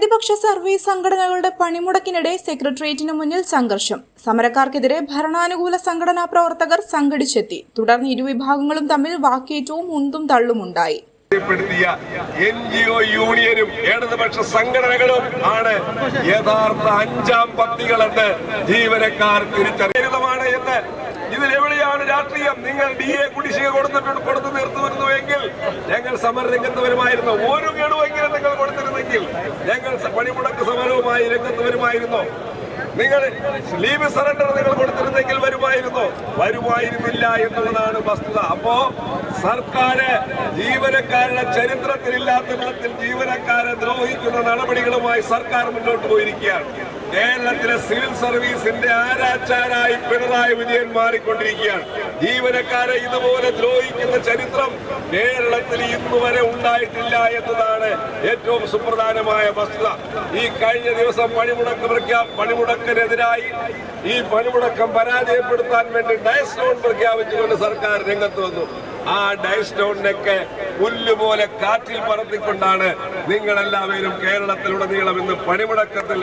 പ്രതിപക്ഷ സർവീസ് സംഘടനകളുടെ പണിമുടക്കിനിടെ സെക്രട്ടേറിയറ്റിന് മുന്നിൽ സംഘർഷം. സമരക്കാർക്കെതിരെ ഭരണാനുകൂല സംഘടനാ പ്രവർത്തകർ സംഘടിച്ചെത്തി. തുടർന്ന് ഇരുവിഭാഗങ്ങളും തമ്മിൽ വാക്കേറ്റവും ഉന്തും തള്ളുമുണ്ടായി. എൻ ജി ഒ യൂണിയനും ഇടതുപക്ഷ സംഘടനകളും ആണ് യഥാർത്ഥ അഞ്ചാം പത്തികളെന്ന് ജീവനക്കാർ തിരിച്ചറിയുന്നതാണ് എന്ന് ഇതിലെവിടെയാണ് രാഷ്ട്രീയം? നിങ്ങൾ ഡി എ കുടിശ്ശിക കൊടുത്തിട്ടുണ്ട് കൊടുത്തു തീർത്തു വരുന്നുവെങ്കിൽ ഞങ്ങൾ സമരരംഗത്ത് വരുമായിരുന്നു ഒരു ഗഡുവെങ്കിലും നിങ്ങൾ കൊടുത്തിരുന്നെങ്കിൽ ഞങ്ങൾ പണിമുടക്ക് സമരവുമായി രംഗത്ത് വരുമായിരുന്നോ. നിങ്ങൾ ലീവ് സറണ്ടർ നിങ്ങൾ കൊടുത്തിരുന്നെങ്കിൽ വരുമായിരുന്നോ. വരുമായിരുന്നില്ല എന്നുള്ളതാണ് വസ്തുത. അപ്പോ സർക്കാർ ജീവനക്കാരുടെ ചരിത്രത്തിലില്ലാത്ത വിധത്തിൽ ജീവനക്കാരെ ദ്രോഹിക്കുന്ന നടപടികളുമായി സർക്കാർ മുന്നോട്ട് പോയിരിക്കുകയാണ്. കേരളത്തിലെ സിവിൽ സർവീസിന്റെ ആരാച്ചാരായി പിണറായി വിജയൻ മാറിക്കൊണ്ടിരിക്കുകയാണ്. ജീവനക്കാരെ ഇതുപോലെ ദ്രോഹിക്കുന്ന ചരിത്രം കേരളത്തിൽ ഇന്നുവരെ ഉണ്ടായിട്ടില്ല എന്നതാണ് ഏറ്റവും സുപ്രധാനമായ വസ്തുത. ഈ കഴിഞ്ഞ ദിവസം പണിമുടക്ക് പ്രഖ്യാ പണിമുടക്കിനെതിരായി ഈ പണിമുടക്കം പരാജയപ്പെടുത്താൻ വേണ്ടി ഡയസ് ലോൺ പ്രഖ്യാപിച്ചുകൊണ്ട് സർക്കാർ രംഗത്ത് വന്നു. ആ ഡയസ്റ്റോണിനൊക്കെ പുല്ലുപോലെ കാറ്റിൽ പറത്തിക്കൊണ്ടാണ് നിങ്ങളെല്ലാവരും കേരളത്തിലുടനീളം ഇന്ന് പണിമുടക്കത്തിൽ